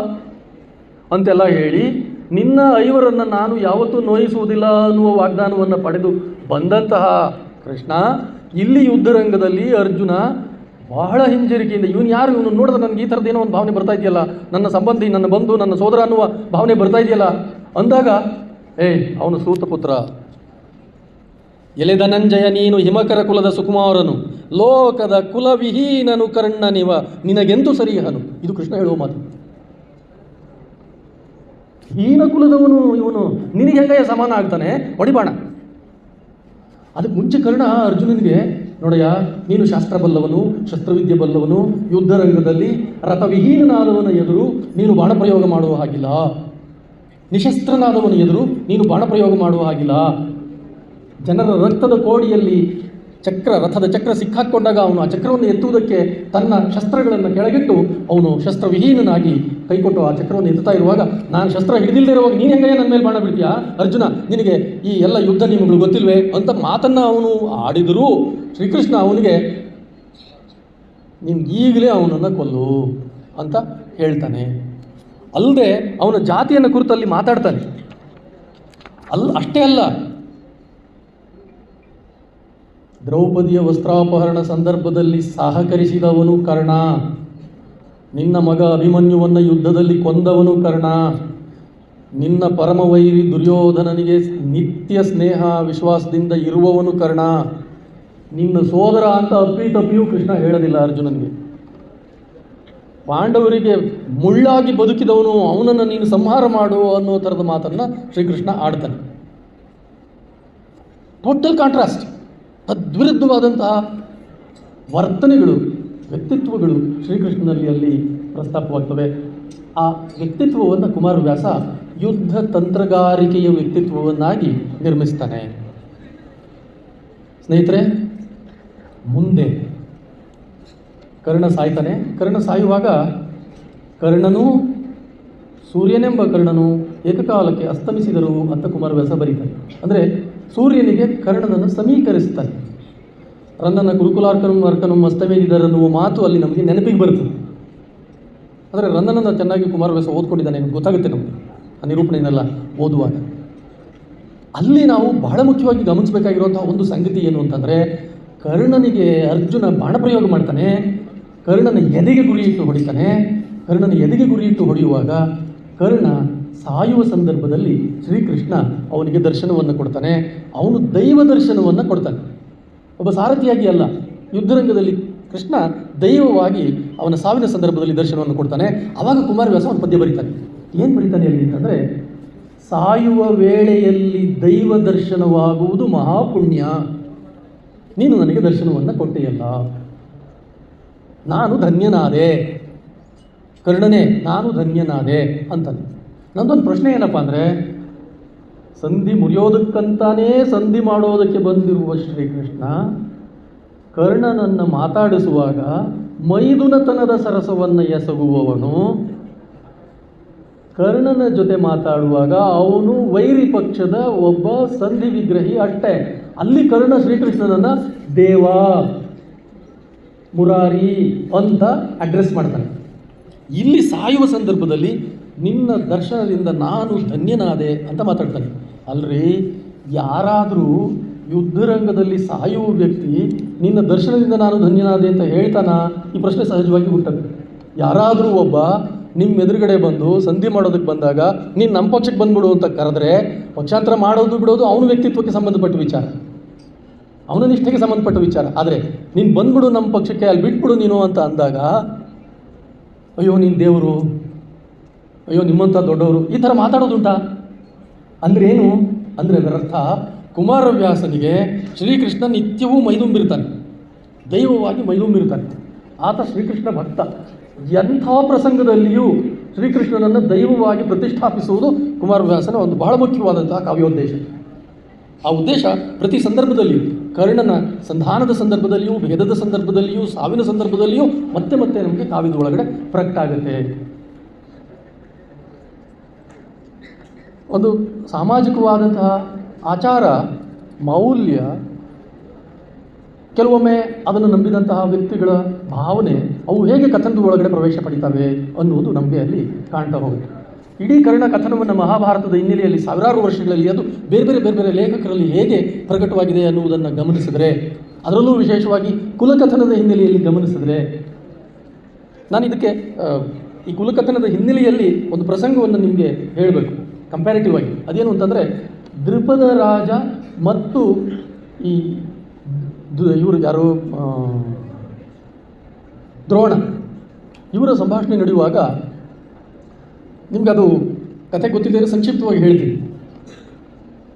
ಅಂತೆಲ್ಲ ಹೇಳಿ, ನಿನ್ನ ಐವರನ್ನು ನಾನು ಯಾವತ್ತೂ ನೋಯಿಸುವುದಿಲ್ಲ ಅನ್ನುವ ವಾಗ್ದಾನವನ್ನು ಪಡೆದು ಬಂದಂತಹ ಕೃಷ್ಣ, ಇಲ್ಲಿ ಯುದ್ಧರಂಗದಲ್ಲಿ ಅರ್ಜುನ ಬಹಳ ಹಿಂಜರಿಕೆಯಿಂದ, ಇವನು ಯಾರು? ಇವನು ನೋಡಿದ್ರೆ ನನಗೆ ಈ ಥರದ ಏನೋ ಒಂದು ಭಾವನೆ ಬರ್ತಾ ಇದೆಯಲ್ಲ? ನನ್ನ ಸಂಬಂಧಿ, ನನ್ನ ಬಂಧು, ನನ್ನ ಸೋದರ ಅನ್ನುವ ಭಾವನೆ ಬರ್ತಾ ಇದೆಯಲ್ಲ? ಅಂದಾಗ ಏ ಅವನು ಸೂತಪುತ್ರ. ಎಲೆ ಧನಂಜಯ ನೀನು ಹಿಮಕರ ಕುಲದ ಸುಕುಮಾರನು. ಲೋಕದ ಕುಲವಿಹೀನನು ಕರ್ಣನಿವ. ನಿನಗೆಂತೂ ಸರಿಯಹನು ಇದು ಕೃಷ್ಣ ಹೇಳುವ ಮಾತು. ಹೀನ ಕುಲದವನು ಇವನು. ನಿನಗೆ ಹೆಂಗಯ್ಯ ಸಮಾನ ಆಗ್ತಾನೆ? ಹೊಡಿಬಾಣ ಅದಕ್ಕೆ ಮುಂಚೆ ಕರ್ಣ ಅರ್ಜುನನಿಗೆ, ನೋಡಯ್ಯ, ನೀನು ಶಾಸ್ತ್ರ ಬಲ್ಲವನು ಶಸ್ತ್ರವಿದ್ಯೆ ಬಲ್ಲವನು ಯುದ್ಧರಂಗದಲ್ಲಿ ರಥವಿಹೀನನಾದವನ ಎದುರು ನೀನು ಬಾಣ ಪ್ರಯೋಗ ಮಾಡುವ ಹಾಗಿಲ್ಲ. ನಿಶಸ್ತ್ರನಾದವನ ಎದುರು ನೀನು ಬಾಣ ಪ್ರಯೋಗ ಮಾಡುವ ಹಾಗಿಲ್ಲ. ಜನರ ರಕ್ತದ ಕೋಡಿಯಲ್ಲಿ ಚಕ್ರ, ರಥದ ಚಕ್ರ ಸಿಕ್ಕಾಕ್ಕೊಂಡಾಗ ಅವನು ಆ ಚಕ್ರವನ್ನು ಎತ್ತುವುದಕ್ಕೆ ತನ್ನ ಶಸ್ತ್ರಗಳನ್ನು ಕೆಳಗಿಟ್ಟು ಅವನು ಶಸ್ತ್ರವಿಹೀನನಾಗಿ ಕೈಕೊಟ್ಟು ಆ ಚಕ್ರವನ್ನು ಎತ್ತುತ್ತಾ ಇರುವಾಗ, ನಾನು ಶಸ್ತ್ರ ಹಿಡಿದಿಲ್ಲದೆ ಇರುವಾಗ ನೀನು ಹೆಂಗೆ ನನ್ನ ಮೇಲೆ ಬಾಣ ಬಿಡ್ತೀಯಾ? ಅರ್ಜುನ, ನಿನಗೆ ಈ ಎಲ್ಲ ಯುದ್ಧ ನಿಮಗಳು ಗೊತ್ತಿಲ್ವೇ? ಅಂತ ಮಾತನ್ನು ಅವನು ಆಡಿದರೂ ಶ್ರೀಕೃಷ್ಣ ಅವನಿಗೆ ನಿಮ್ಗೆ ಈಗಲೇ ಅವನನ್ನು ಕೊಲ್ಲು ಅಂತ ಹೇಳ್ತಾನೆ. ಅಲ್ಲದೆ ಅವನ ಜಾತಿಯನ್ನು ಕುರಿತಲ್ಲಿ ಮಾತಾಡ್ತಾನೆ. ಅಲ್ಲ ಅಷ್ಟೇ ಅಲ್ಲ. ದ್ರೌಪದಿಯ ವಸ್ತ್ರಾಪಹರಣ ಸಂದರ್ಭದಲ್ಲಿ ಸಹಕರಿಸಿದವನು ಕರ್ಣ. ನಿನ್ನ ಮಗ ಅಭಿಮನ್ಯುವನ್ನು ಯುದ್ಧದಲ್ಲಿ ಕೊಂದವನು ಕರ್ಣ. ನಿನ್ನ ಪರಮವೈರಿ ದುರ್ಯೋಧನನಿಗೆ ನಿತ್ಯ ಸ್ನೇಹ, ವಿಶ್ವಾಸದಿಂದ ಇರುವವನು ಕರ್ಣ. ನಿನ್ನ ಸೋದರ ಅಂತ ಅಪ್ಪಿ ತಪ್ಪಿಯೂ ಕೃಷ್ಣ ಹೇಳಲಿಲ್ಲ ಅರ್ಜುನನಿಗೆ. ಪಾಂಡವರಿಗೆ ಮುಳ್ಳಾಗಿ ಬದುಕಿದವನು, ಅವನನ್ನು ನೀನು ಸಂಹಾರ ಮಾಡು ಅನ್ನೋ ಥರದ ಮಾತನ್ನು ಶ್ರೀಕೃಷ್ಣ ಆಡ್ತಾನೆ. Total contrast. ಅದ್ವಿರುದ್ಧವಾದಂತಹ ವರ್ತನೆಗಳು, ವ್ಯಕ್ತಿತ್ವಗಳು ಶ್ರೀಕೃಷ್ಣನಲ್ಲಿ ಅಲ್ಲಿ ಪ್ರಸ್ತಾಪವಾಗ್ತವೆ. ಆ ವ್ಯಕ್ತಿತ್ವವನ್ನು ಕುಮಾರವ್ಯಾಸ ಯುದ್ಧ ತಂತ್ರಗಾರಿಕೆಯ ವ್ಯಕ್ತಿತ್ವವನ್ನಾಗಿ ನಿರ್ಮಿಸ್ತಾನೆ. ಸ್ನೇಹಿತರೆ, ಮುಂದೆ ಕರ್ಣ ಸಾಯ್ತಾನೆ. ಕರ್ಣ ಸಾಯುವಾಗ ಕರ್ಣನೂ ಸೂರ್ಯನೆಂಬ ಕರ್ಣನು ಏಕಕಾಲಕ್ಕೆ ಅಸ್ತಮಿಸಿದರು ಅಂತ ಕುಮಾರವ್ಯಾಸ ಬರೀತಾನೆ. ಅಂದರೆ ಸೂರ್ಯನಿಗೆ ಕರ್ಣನನ್ನು ಸಮೀಕರಿಸ್ತಾನೆ. ರನ್ನನ ಅರ್ಕನು ಅರ್ಕನಂ ಅಸ್ತಮೇದಿದರನ್ನುವ ಮಾತು ಅಲ್ಲಿ ನಮಗೆ ನೆನಪಿಗೆ ಬರ್ತದೆ ಅಂದರೆ ರನ್ನನನ್ನು ಚೆನ್ನಾಗಿ ಕುಮಾರವ್ಯಾಸ ಓದ್ಕೊಂಡಿದ್ದಾನೆ ಗೊತ್ತಾಗುತ್ತೆ ನಮಗೆ, ಆ ನಿರೂಪಣೆಯನ್ನೆಲ್ಲ ಓದುವಾಗ. ಅಲ್ಲಿ ನಾವು ಬಹಳ ಮುಖ್ಯವಾಗಿ ಗಮನಿಸಬೇಕಾಗಿರುವಂತಹ ಒಂದು ಸಂಗತಿ ಏನು ಅಂತಂದರೆ ಕರ್ಣನಿಗೆ ಅರ್ಜುನ ಬಾಣಪ್ರಯೋಗ ಮಾಡ್ತಾನೆ. ಕರ್ಣನ ಎದೆಗೆ ಗುರಿಯಿಟ್ಟು ಹೊಡಿತಾನೆ, ಕರ್ಣನ ಎದೆಗೆ ಗುರಿಯಿಟ್ಟು ಹೊಡೆಯುವಾಗ ಕರ್ಣ ಸಾಯುವ ಸಂದರ್ಭದಲ್ಲಿ ಶ್ರೀಕೃಷ್ಣ ಅವನಿಗೆ ದರ್ಶನವನ್ನು ಕೊಡ್ತಾನೆ. ಅವನು ದೈವ ದರ್ಶನವನ್ನು ಕೊಡ್ತಾನೆ. ಒಬ್ಬ ಸಾರಥಿಯಾಗಿ ಅಲ್ಲ, ಯುದ್ಧರಂಗದಲ್ಲಿ ಕೃಷ್ಣ ದೈವವಾಗಿ ಅವನ ಸಾವಿನ ಸಂದರ್ಭದಲ್ಲಿ ದರ್ಶನವನ್ನು ಕೊಡ್ತಾನೆ. ಆವಾಗ ಕುಮಾರವ್ಯಾಸ ಅವನ ಪದ್ಯ ಬರೀತಾನೆ. ಏನು ಬರೀತಾನೆ ಅಲ್ಲಿ ಅಂತಂದರೆ, ಸಾಯುವ ವೇಳೆಯಲ್ಲಿ ದೈವ ದರ್ಶನವಾಗುವುದು ಮಹಾಪುಣ್ಯ. ನೀನು ನನಗೆ ದರ್ಶನವನ್ನು ಕೊಟ್ಟೆಯಲ್ಲ. ನಾನು ಧನ್ಯನಾದೆ. ಕರ್ಣನೇ, ನಾನು ಧನ್ಯನಾದೆ ಅಂತಾನೆ ನಂದೊಂದು ಪ್ರಶ್ನೆ ಏನಪ್ಪ ಅಂದರೆ, ಸಂಧಿ ಮುರಿಯೋದಕ್ಕಂತಾನೇ ಸಂಧಿ ಮಾಡೋದಕ್ಕೆ ಬಂದಿರುವ ಶ್ರೀಕೃಷ್ಣ, ಕರ್ಣನನ್ನು ಮಾತಾಡಿಸುವಾಗ ಮೈದುನತನದ ಸರಸವನ್ನು ಎಸಗುವವನು, ಕರ್ಣನ ಜೊತೆ ಮಾತಾಡುವಾಗ ಅವನು ವೈರಿ ಪಕ್ಷದ ಒಬ್ಬ ಸಂಧಿ ವಿಗ್ರಹಿ ಅಷ್ಟೇ. ಅಲ್ಲಿ ಕರ್ಣ ಶ್ರೀಕೃಷ್ಣನನ್ನ ದೇವ ಮುರಾರಿ ಅಂತ ಅಡ್ರೆಸ್ ಮಾಡ್ತಾನೆ ಇಲ್ಲಿ ಸಾಯುವ ಸಂದರ್ಭದಲ್ಲಿ ನಿನ್ನ ದರ್ಶನದಿಂದ ನಾನು ಧನ್ಯನಾದೆ ಅಂತ ಮಾತಾಡ್ತಾನೆ ಅಲ್ರಿ, ಯಾರಾದರೂ ಯುದ್ಧರಂಗದಲ್ಲಿ ಸಾಯುವ ವ್ಯಕ್ತಿ ನಿನ್ನ ದರ್ಶನದಿಂದ ನಾನು ಧನ್ಯನಾದೆ ಅಂತ ಹೇಳ್ತಾನಾ? ಈ ಪ್ರಶ್ನೆ ಸಹಜವಾಗಿ ಹುಟ್ಟದೆ ಯಾರಾದರೂ ಒಬ್ಬ ನಿಮ್ಮ ಎದುರುಗಡೆ ಬಂದು ಸಂಧಿ ಮಾಡೋದಕ್ಕೆ ಬಂದಾಗ, ನೀನು ನಮ್ಮ ಪಕ್ಷಕ್ಕೆ ಬಂದ್ಬಿಡು ಅಂತ ಕರೆದ್ರೆ, ಪಕ್ಷಾಂತರ ಮಾಡೋದು ಬಿಡೋದು ಅವನ ವ್ಯಕ್ತಿತ್ವಕ್ಕೆ ಸಂಬಂಧಪಟ್ಟ ವಿಚಾರ. ಅವನ ನಿಷ್ಠೆಗೆ ಸಂಬಂಧಪಟ್ಟ ವಿಚಾರ. ಆದರೆ, ನೀನು ಬಂದ್ಬಿಡು ನಮ್ಮ ಪಕ್ಷಕ್ಕೆ, ಅಲ್ಲಿ ಬಿಟ್ಬಿಡು ನೀನು ಅಂತ ಅಂದಾಗ, ಅಯ್ಯೋ, ನೀನು ದೇವರು, ಅಯ್ಯೋ, ನಿಮ್ಮಂಥ ದೊಡ್ಡವರು, ಈ ಥರ ಮಾತಾಡೋದುಂಟಾ? ಅಂದ್ರೆ ಏನು? ಅಂದರೆ ಅದರರ್ಥ, ಕುಮಾರವ್ಯಾಸನಿಗೆ ಶ್ರೀಕೃಷ್ಣ ನಿತ್ಯವೂ ಮೈದುಂಬಿರ್ತಾನೆ. ದೈವವಾಗಿ ಮೈದುಂಬಿರ್ತಾನೆ. ಆತ ಶ್ರೀಕೃಷ್ಣ ಭಕ್ತ. ಎಂಥ ಪ್ರಸಂಗದಲ್ಲಿಯೂ ಶ್ರೀಕೃಷ್ಣನನ್ನು ದೈವವಾಗಿ ಪ್ರತಿಷ್ಠಾಪಿಸುವುದು ಕುಮಾರವ್ಯಾಸನ ಒಂದು ಬಹಳ ಮುಖ್ಯವಾದಂತಹ ಕಾವ್ಯೋದ್ದೇಶ. ಆ ಉದ್ದೇಶ ಪ್ರತಿ ಸಂದರ್ಭದಲ್ಲಿಯೂ. ಕರ್ಣನ ಸಂಧಾನದ ಸಂದರ್ಭದಲ್ಲಿಯೂ ಭೇದದ ಸಂದರ್ಭದಲ್ಲಿಯೂ, ಸಾವಿನ ಸಂದರ್ಭದಲ್ಲಿಯೂ ಮತ್ತೆ ಮತ್ತೆ ನಮಗೆ ಕಾವ್ಯದ ಒಳಗಡೆ ಪ್ರಕಟ ಆಗುತ್ತೆ. ಒಂದು ಸಾಮಾಜಿಕವಾದಂತಹ ಆಚಾರ, ಮೌಲ್ಯ, ಕೆಲವೊಮ್ಮೆ ಅದನ್ನು ನಂಬಿದಂತಹ ವ್ಯಕ್ತಿಗಳ ಭಾವನೆ, ಅವು ಹೇಗೆ ಕಥನದ ಒಳಗಡೆ ಪ್ರವೇಶ ಪಡಿತವೆ ಅನ್ನುವುದು ನಮಗೆ ಅಲ್ಲಿ ಕಾಣ್ತಾ ಹೋಗುತ್ತೆ. ಇಡೀ ಕರ್ಣ ಕಥನವನ್ನು ಮಹಾಭಾರತದ ಹಿನ್ನೆಲೆಯಲ್ಲಿ ಸಾವಿರಾರು ವರ್ಷಗಳಲ್ಲಿ ಅದು ಬೇರೆ ಬೇರೆ ಬೇರೆ ಬೇರೆ ಲೇಖಕರಲ್ಲಿ ಹೇಗೆ ಪ್ರಕಟವಾಗಿದೆ ಅನ್ನುವುದನ್ನು ಗಮನಿಸಿದರೆ, ಅದರಲ್ಲೂ ವಿಶೇಷವಾಗಿ ಕುಲಕಥನದ ಹಿನ್ನೆಲೆಯಲ್ಲಿ ಗಮನಿಸಿದರೆ, ನಾನು ಇದಕ್ಕೆ ಈ ಕುಲಕಥನದ ಹಿನ್ನೆಲೆಯಲ್ಲಿ ಒಂದು ಪ್ರಸಂಗವನ್ನು ನಿಮಗೆ ಹೇಳಬೇಕು ಕಂಪ್ಯಾರಿಟಿವ್ ಆಗಿ. ಅದೇನು ಅಂತಂದರೆ ದೃಪದ ರಾಜ ಮತ್ತು ಈ ಇವರು ಯಾರು ದ್ರೋಣ, ಇವರ ಸಂಭಾಷಣೆ ನಡೆಯುವಾಗ ನಿಮ್ಗೆ ಅದು ಕತೆ ಗೊತ್ತಿದ್ದರೆ ಸಂಕ್ಷಿಪ್ತವಾಗಿ ಹೇಳ್ತೀನಿ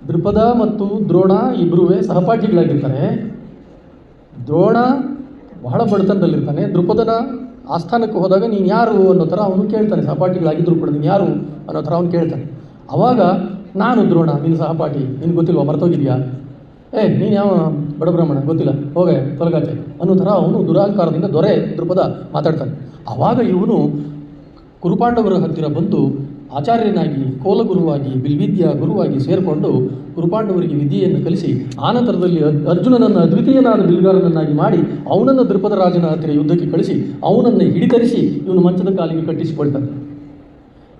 ದೃಪದ ಮತ್ತು ದ್ರೋಣ ಇಬ್ಬರೂ ಸಹಪಾಠಿಗಳಾಗಿರ್ತಾರೆ. ದ್ರೋಣ ಬಹಳ ಬಡತನದಲ್ಲಿರ್ತಾನೆ. ದೃಪದನ ಆಸ್ಥಾನಕ್ಕೆ ಹೋದಾಗ ನೀನು ಯಾರು ಅನ್ನೋ ಥರ ಅವನು ಕೇಳ್ತಾನೆ. ಸಹಪಾಠಿಗಳಾಗಿದ್ದರೂ ಕೂಡ ನೀನು ಯಾರು ಅನ್ನೋ ಥರ ಅವನು ಕೇಳ್ತಾನೆ. ಆವಾಗ ನಾನು ದ್ರೋಣ, ನೀನು ಸಹಪಾಠಿ, ನಿನ್ಗೆ ಗೊತ್ತಿಲ್ವಾ, ಮರ್ತೋಗಿದೆಯಾ? ಏ, ನೀನು ಯಾವ ಬಡಬ್ರಾಹ್ಮಣ ಗೊತ್ತಿಲ್ಲ. ಹೋಗೆ, ತೊಲಗಾಚೆ ಅನ್ನೋ ಥರ ಅವನು ದುರಹಂಕಾರದಿಂದ ದೊರೆ ದೃಪದ ಮಾತಾಡ್ತಾನೆ. ಆವಾಗ ಇವನು ಕುರುಪಾಂಡವರ ಹತ್ತಿರ ಬಂದು ಆಚಾರ್ಯನಾಗಿ, ಕೋಲಗುರುವಾಗಿ, ಬಿಲ್ವಿದ್ಯಾ ಗುರುವಾಗಿ ಸೇರಿಕೊಂಡು ಕುರುಪಾಂಡವರಿಗೆ ವಿದ್ಯೆಯನ್ನು ಕಲಿಸಿ ಆನಂತರದಲ್ಲಿ ಅರ್- ಅರ್ಜುನನನ್ನು ಅದ್ವಿತೀಯನಾದ ಬಿಲ್ಗಾರನನ್ನಾಗಿ ಮಾಡಿ, ಅವನನ್ನು ದೃಪದ ರಾಜನ ಹತ್ತಿರ ಯುದ್ಧಕ್ಕೆ ಕಳಿಸಿ, ಅವನನ್ನು ಹಿಡಿತರಿಸಿ, ಇವನು ಮಂಚದ ಕಾಲಿಗೆ ಕಟ್ಟಿಸಿಕೊಳ್ತಾನೆ.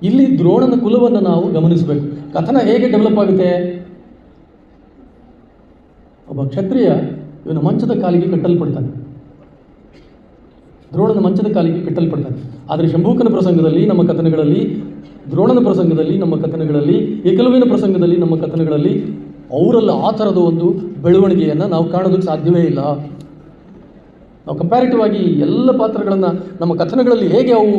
ಇಲ್ಲಿ ದ್ರೋಣನ ಕುಲವನ್ನು ನಾವು ಗಮನಿಸಬೇಕು. ಕಥನ ಹೇಗೆ ಡೆವಲಪ್ ಆಗುತ್ತೆ? ಒಬ್ಬ ಕ್ಷತ್ರಿಯ ಇವನು ಮಂಚದ ಕಾಲಿಗೆ ಕಟ್ಟಲ್ಪಡ್ತಾನೆ. ದ್ರೋಣನ ಮಂಚದ ಕಾಲಿಗೆ ಕಟ್ಟಲ್ಪಡ್ತಾನೆ ಆದರೆ ಶಂಭೂಕನ ಪ್ರಸಂಗದಲ್ಲಿ ನಮ್ಮ ಕಥನಗಳಲ್ಲಿ, ದ್ರೋಣನ ಪ್ರಸಂಗದಲ್ಲಿ ನಮ್ಮ ಕಥನಗಳಲ್ಲಿ ಏಕಲವಿನ ಪ್ರಸಂಗದಲ್ಲಿ ನಮ್ಮ ಕಥನಗಳಲ್ಲಿ ಅವರಲ್ಲಿ ಆ ಥರದ ಒಂದು ಬೆಳವಣಿಗೆಯನ್ನು ನಾವು ಕಾಣೋದಕ್ಕೆ ಸಾಧ್ಯವೇ ಇಲ್ಲ. ನಾವು ಕಂಪ್ಯಾರಿಟಿವ್ ಆಗಿ ಎಲ್ಲ ಪಾತ್ರಗಳನ್ನು ನಮ್ಮ ಕಥನಗಳಲ್ಲಿ ಹೇಗೆ ಅವು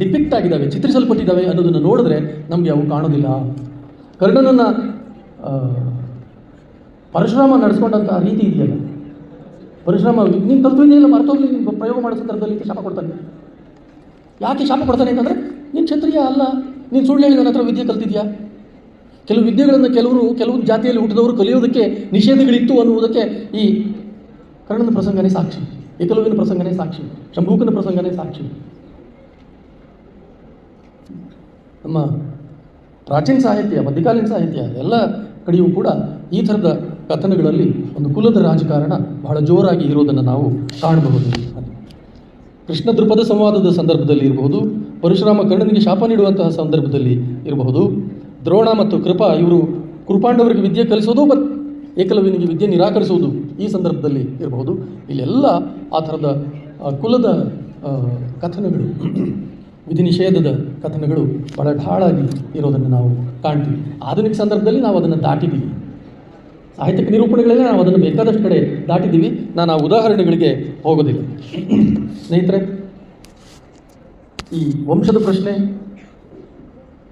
ಡಿಪಿಕ್ಟ್ ಆಗಿದ್ದಾವೆ, ಚಿತ್ರಿಸಲ್ಪಟ್ಟಿದ್ದಾವೆ ಅನ್ನೋದನ್ನು ನೋಡಿದ್ರೆ ನಮಗೆ ಅವು ಕಾಣೋದಿಲ್ಲ. ಕರ್ಣನನ್ನು ಪರಶುರಾಮ ನಡೆಸ್ಕೊಂಡಂತಹ ರೀತಿ ಇದೆಯಲ್ಲ. ಪರಶುರಾಮ ನೀನು ಇಲ್ಲ ಮರ್ತೋಗ್ಲಿ ನೀನು ಪ್ರಯೋಗ ಮಾಡೋ ಸಂದರ್ಭದಲ್ಲಿ ಶಾಪ ಕೊಡ್ತಾನೆ. ಯಾಕೆ ಶಾಪ ಕೊಡ್ತಾನೆ ಅಂತಂದರೆ, ನೀನು ಕ್ಷತ್ರಿಯ ಅಲ್ಲ, ನೀನು ಸುಳ್ಳು ಹೇಳಿ ನನ್ನ ಹತ್ರ ವಿದ್ಯೆ ಕಲ್ತಿದ್ಯಾ? ಕೆಲವು ವಿದ್ಯೆಗಳನ್ನು ಕೆಲವರು, ಕೆಲವು ಜಾತಿಯಲ್ಲಿ ಹುಟ್ಟಿದವರು ಕಲಿಯೋದಕ್ಕೆ ನಿಷೇಧಗಳಿತ್ತು ಅನ್ನುವುದಕ್ಕೆ ಈ ಕರ್ಣನ ಪ್ರಸಂಗನೇ ಸಾಕ್ಷಿ, ಏಕಲವ್ಯನ ಪ್ರಸಂಗನೇ ಸಾಕ್ಷಿ, ಶಂಭೂಕನ ಪ್ರಸಂಗನೇ ಸಾಕ್ಷಿ. ನಮ್ಮ ಪ್ರಾಚೀನ ಸಾಹಿತ್ಯ, ಮಧ್ಯಕಾಲೀನ ಸಾಹಿತ್ಯ, ಎಲ್ಲ ಕಡೆಯೂ ಕೂಡ ಈ ಥರದ ಕಥನಗಳಲ್ಲಿ ಒಂದು ಕುಲದ ರಾಜಕಾರಣ ಬಹಳ ಜೋರಾಗಿ ಇರೋದನ್ನು ನಾವು ಕಾಣಬಹುದು. ಕೃಷ್ಣ ದೃಪದ ಸಂವಾದದ ಸಂದರ್ಭದಲ್ಲಿ ಇರಬಹುದು, ಪರಶುರಾಮ ಕರ್ಣನಿಗೆ ಶಾಪ ನೀಡುವಂತಹ ಸಂದರ್ಭದಲ್ಲಿ ಇರಬಹುದು. ದ್ರೋಣ ಮತ್ತು ಕೃಪಾ ಇವರು ಕೃಪಾಂಡವರಿಗೆ ವಿದ್ಯೆ ಕಲಿಸೋದು ಮತ್ತು ಏಕಲವ್ಯನಿಗೆ ವಿದ್ಯೆ ನಿರಾಕರಿಸುವುದು ಈ ಸಂದರ್ಭದಲ್ಲಿ ಇರಬಹುದು. ಇಲ್ಲೆಲ್ಲ ಆ ಥರದ ಕುಲದ ಕಥನಗಳು, ವಿಧಿ ನಿಷೇಧದ ಕಥನಗಳು ಬಹಳ ಢಾಳಾಗಿ ಇರೋದನ್ನು ನಾವು ಕಾಣ್ತೀವಿ. ಆಧುನಿಕ ಸಂದರ್ಭದಲ್ಲಿ ನಾವು ಅದನ್ನು ದಾಟಿದ್ದೀವಿ. ಸಾಹಿತ್ಯಿಕ ನಿರೂಪಣೆಗಳಲ್ಲಿ ನಾವು ಅದನ್ನು ಬೇಕಾದಷ್ಟು ಕಡೆ ದಾಟಿದ್ದೀವಿ. ನಾನು ಆ ಉದಾಹರಣೆಗಳಿಗೆ ಹೋಗೋದಿಲ್ಲ. ಸ್ನೇಹಿತರೆ, ಈ ವಂಶದ ಪ್ರಶ್ನೆ,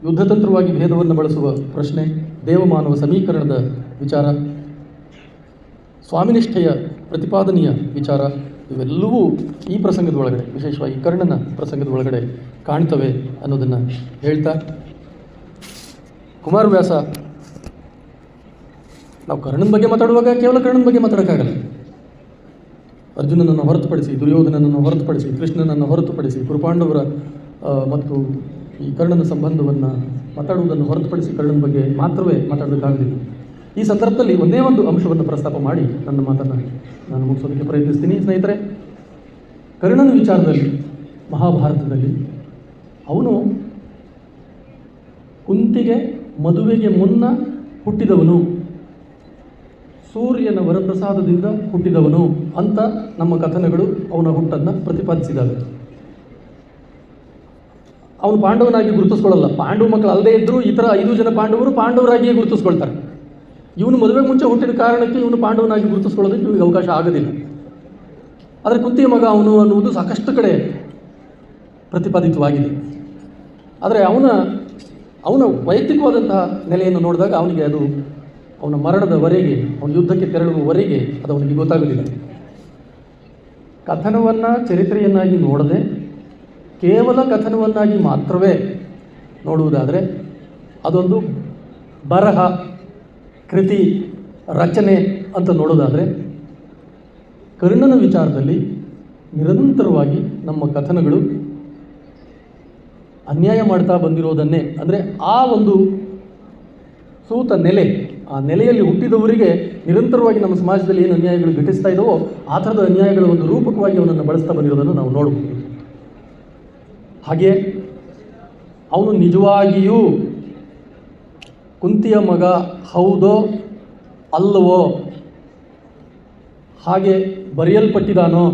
ಯುದ್ಧತಂತ್ರವಾಗಿ ಭೇದವನ್ನು ಬಳಸುವ ಪ್ರಶ್ನೆ, ದೇವಮಾನವ ಸಮೀಕರಣದ ವಿಚಾರ, ಸ್ವಾಮಿನಿಷ್ಠೆಯ ಪ್ರತಿಪಾದನೆಯ ವಿಚಾರ, ಇವೆಲ್ಲವೂ ಈ ಪ್ರಸಂಗದ ಒಳಗಡೆ ವಿಶೇಷವಾಗಿ ಕರ್ಣನ ಪ್ರಸಂಗದ ಒಳಗಡೆ ಕಾಣ್ತವೆ ಅನ್ನೋದನ್ನು ಹೇಳ್ತಾ, ಕುಮಾರವ್ಯಾಸ ನಾವು ಕರ್ಣನ ಬಗ್ಗೆ ಮಾತಾಡುವಾಗ ಕೇವಲ ಕರ್ಣನ ಬಗ್ಗೆ ಮಾತಾಡೋಕ್ಕಾಗಲ್ಲ. ಅರ್ಜುನನನ್ನು ಹೊರತುಪಡಿಸಿ, ದುರ್ಯೋಧನನನ್ನು ಹೊರತುಪಡಿಸಿ, ಕೃಷ್ಣನನ್ನು ಹೊರತುಪಡಿಸಿ, ಕುರುಪಾಂಡವರ ಮತ್ತು ಈ ಕರ್ಣನ ಸಂಬಂಧವನ್ನು ಮಾತಾಡುವುದನ್ನು ಹೊರತುಪಡಿಸಿ ಕರ್ಣನ ಬಗ್ಗೆ ಮಾತ್ರವೇ ಮಾತಾಡೋದಕ್ಕಾಗಲಿಲ್ಲ ಈ ಸಂದರ್ಭದಲ್ಲಿ ಒಂದೇ ಒಂದು ಅಂಶವನ್ನು ಪ್ರಸ್ತಾಪ ಮಾಡಿ ನನ್ನ ಮಾತನ್ನು ನಾನು ಮುಗಿಸೋದಕ್ಕೆ ಪ್ರಯತ್ನಿಸ್ತೀನಿ. ಸ್ನೇಹಿತರೆ, ಕರ್ಣನ ವಿಚಾರದಲ್ಲಿ, ಮಹಾಭಾರತದಲ್ಲಿ ಅವನು ಕುಂತಿಗೆ ಮದುವೆಗೆ ಮುನ್ನ ಹುಟ್ಟಿದವನು. ಸೂರ್ಯನ ವರಪ್ರಸಾದದಿಂದ ಹುಟ್ಟಿದವನು ಅಂತ ನಮ್ಮ ಕಥನಗಳು ಅವನ ಹುಟ್ಟನ್ನು ಪ್ರತಿಪಾದಿಸಿದ್ದಾವೆ ಅವನು ಪಾಂಡವನಾಗಿ ಗುರುತಿಸ್ಕೊಳ್ಳಲ್ಲ. ಪಾಂಡವ ಮಕ್ಕಳು ಅಲ್ಲದೆ ಇದ್ದರೂ ಈ ಥರ ಐದು ಜನ ಪಾಂಡವರು ಪಾಂಡವರಾಗಿಯೇ ಗುರುತಿಸ್ಕೊಳ್ತಾರೆ. ಇವನು ಮದುವೆ ಮುಂಚೆ ಹುಟ್ಟಿದ ಕಾರಣಕ್ಕೆ ಇವನು ಪಾಂಡವನಾಗಿ ಗುರುತಿಸ್ಕೊಳ್ಳೋದಕ್ಕೆ ಇವನಿಗೆ ಅವಕಾಶ ಆಗೋದಿಲ್ಲ. ಆದರೆ ಕುಂತಿಯ ಮಗ ಅವನು ಅನ್ನುವುದು ಸಾಕಷ್ಟು ಕಡೆ ಪ್ರತಿಪಾದಿತವಾಗಿದೆ. ಆದರೆ ಅವನ ಅವನ ವೈಯಕ್ತಿಕವಾದಂತಹ ನೆಲೆಯನ್ನು ನೋಡಿದಾಗ ಅವನಿಗೆ ಅದು ಅವನ ಮರಣದವರೆಗೆ, ಅವನ ಯುದ್ಧಕ್ಕೆ ತೆರಳುವವರೆಗೆ ಅದು ಅವನಿಗೆ ಗೊತ್ತಾಗಲಿಲ್ಲ. ಕಥನವನ್ನು ಚರಿತ್ರೆಯನ್ನಾಗಿ ನೋಡದೆ, ಕೇವಲ ಕಥನವನ್ನಾಗಿ ಮಾತ್ರವೇ ನೋಡುವುದಾದರೆ, ಅದೊಂದು ಬರಹ, ಕೃತಿ, ರಚನೆ ಅಂತ ನೋಡೋದಾದರೆ, ಕರ್ಣನ ವಿಚಾರದಲ್ಲಿ ನಿರಂತರವಾಗಿ ನಮ್ಮ ಕಥನಗಳು ಅನ್ಯಾಯ ಮಾಡ್ತಾ ಬಂದಿರೋದನ್ನೇ, ಅಂದರೆ ಆ ಒಂದು ಸೂತ ನೆಲೆ ಆ ನೆಲೆಯಲ್ಲಿ ಹುಟ್ಟಿದವರಿಗೆ ನಿರಂತರವಾಗಿ ನಮ್ಮ ಸಮಾಜದಲ್ಲಿ ಏನು ಅನ್ಯಾಯಗಳು ಘಟಿಸ್ತಾ ಇದ್ದವೋ ಆ ಥರದ ಅನ್ಯಾಯಗಳ ಒಂದು ರೂಪಕವಾಗಿ ಅವನನ್ನು ಬಳಸ್ತಾ ಬಂದಿರೋದನ್ನು ನಾವು ನೋಡಬಹುದು. ಹಾಗೆ ಅವನು ನಿಜವಾಗಿಯೂ ಕುಂತಿಯ ಮಗ ಹೌದೋ ಅಲ್ಲವೋ, ಹಾಗೆ ಬರೆಯಲ್ಪಟ್ಟಿದಾನೋ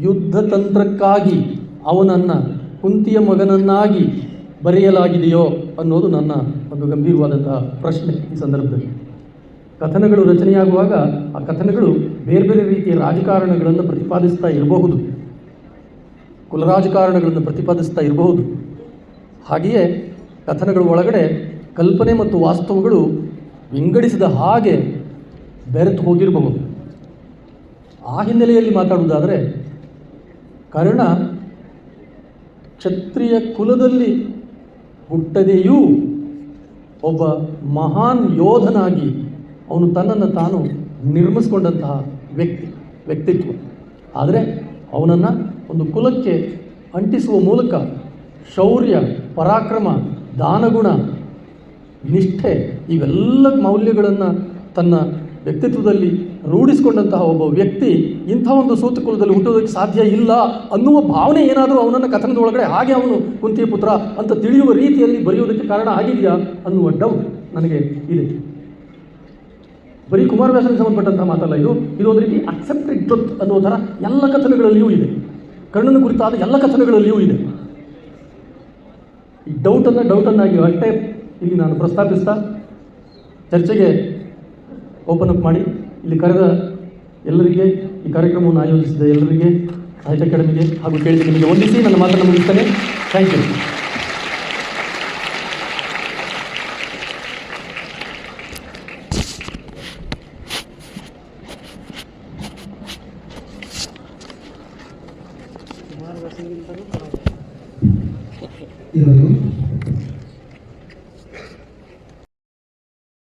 ಯುದ್ಧ ತಂತ್ರಕ್ಕಾಗಿ ಅವನನ್ನು ಕುಂತಿಯ ಮಗನನ್ನಾಗಿ ಬರೆಯಲಾಗಿದೆಯೋ ಅನ್ನೋದು ನನ್ನ ಒಂದು ಗಂಭೀರವಾದಂತಹ ಪ್ರಶ್ನೆ ಈ ಸಂದರ್ಭದಲ್ಲಿ. ಕಥನಗಳು ರಚನೆಯಾಗುವಾಗ ಆ ಕಥನಗಳು ಬೇರೆ ಬೇರೆ ರೀತಿಯ ರಾಜಕಾರಣಗಳನ್ನು ಪ್ರತಿಪಾದಿಸ್ತಾ ಇರಬಹುದು. ಕುಲ ರಾಜಕಾರಣಗಳನ್ನು ಪ್ರತಿಪಾದಿಸ್ತಾ ಇರಬಹುದು. ಹಾಗೆಯೇ ಕಥನಗಳ ಒಳಗಡೆ ಕಲ್ಪನೆ ಮತ್ತು ವಾಸ್ತವಗಳು ವಿಂಗಡಿಸಿದ ಹಾಗೆ ಬೆರೆತು ಹೋಗಿರಬಹುದು. ಆ ಹಿನ್ನೆಲೆಯಲ್ಲಿ ಮಾತಾಡುವುದಾದರೆ ಕರ್ಣ ಕ್ಷತ್ರಿಯ ಕುಲದಲ್ಲಿ ಹುಟ್ಟದೆಯೂ ಒಬ್ಬ ಮಹಾನ್ ಯೋಧನಾಗಿ ಅವನು ತನ್ನನ್ನು ತಾನು ನಿರ್ಮಿಸ್ಕೊಂಡಂತಹ ವ್ಯಕ್ತಿ, ವ್ಯಕ್ತಿತ್ವ. ಆದರೆ ಅವನನ್ನು ಒಂದು ಕುಲಕ್ಕೆ ಅಂಟಿಸುವ ಮೂಲಕ ಶೌರ್ಯ, ಪರಾಕ್ರಮ, ದಾನಗುಣ, ನಿಷ್ಠೆ ಇವೆಲ್ಲ ಮೌಲ್ಯಗಳನ್ನು ತನ್ನ ವ್ಯಕ್ತಿತ್ವದಲ್ಲಿ ರೂಢಿಸಿಕೊಂಡಂತಹ ಒಬ್ಬ ವ್ಯಕ್ತಿ ಇಂಥ ಒಂದು ಸೂತ್ರಕುಲದಲ್ಲಿ ಹುಟ್ಟೋದಕ್ಕೆ ಸಾಧ್ಯ ಇಲ್ಲ ಅನ್ನುವ ಭಾವನೆ ಏನಾದರೂ ಅವನನ್ನು ಕಥನದ ಒಳಗಡೆ ಹಾಗೆ ಅವನು ಕುಂತಿಯ ಪುತ್ರ ಅಂತ ತಿಳಿಯುವ ರೀತಿಯಲ್ಲಿ ಬರೆಯುವುದಕ್ಕೆ ಕಾರಣ ಆಗಿದೆಯಾ ಅನ್ನುವ ಡೌಟ್ ನನಗೆ ಇದೆ. ಬರೀ ಕುಮಾರವ್ಯಾಸನಿಗೆ ಸಂಬಂಧಪಟ್ಟಂತಹ ಮಾತಲ್ಲ ಇದು. ಇದು ಒಂದು ರೀತಿ ಅಕ್ಸೆಪ್ಟೆಡ್ ಟ್ರುತ್ ಅನ್ನುವ ಥರ ಎಲ್ಲ ಕಥನಗಳಲ್ಲಿಯೂ ಇದೆ. ಕರ್ಣನ ಕುರಿತಾದ ಎಲ್ಲ ಕಥನಗಳಲ್ಲಿಯೂ ಇದೆ. ಈ ಡೌಟನ್ನು ಡೌಟನ್ನಾಗಿ ಅಷ್ಟೇ ಇಲ್ಲಿ ನಾನು ಪ್ರಸ್ತಾಪಿಸ್ತಾ ಚರ್ಚೆಗೆ ಓಪನ್ ಅಪ್ ಮಾಡಿ. ಇಲ್ಲಿ ಕರೆದ ಎಲ್ಲರಿಗೆ ಈ ಕಾರ್ಯಕ್ರಮವನ್ನು ಆಯೋಜಿಸಿದ ಎಲ್ಲರಿಗೆ ಸಾಹಿತ್ಯ ಅಕಾಡೆಮಿಗೆ ಹಾಗೂ ಕೇಳಿದ ನಿಮಗೆ ವಂದಿಸಿ ನನ್ನ ಮಾತನ್ನು ಮುಗಿಸ್ತೇನೆ. Thank you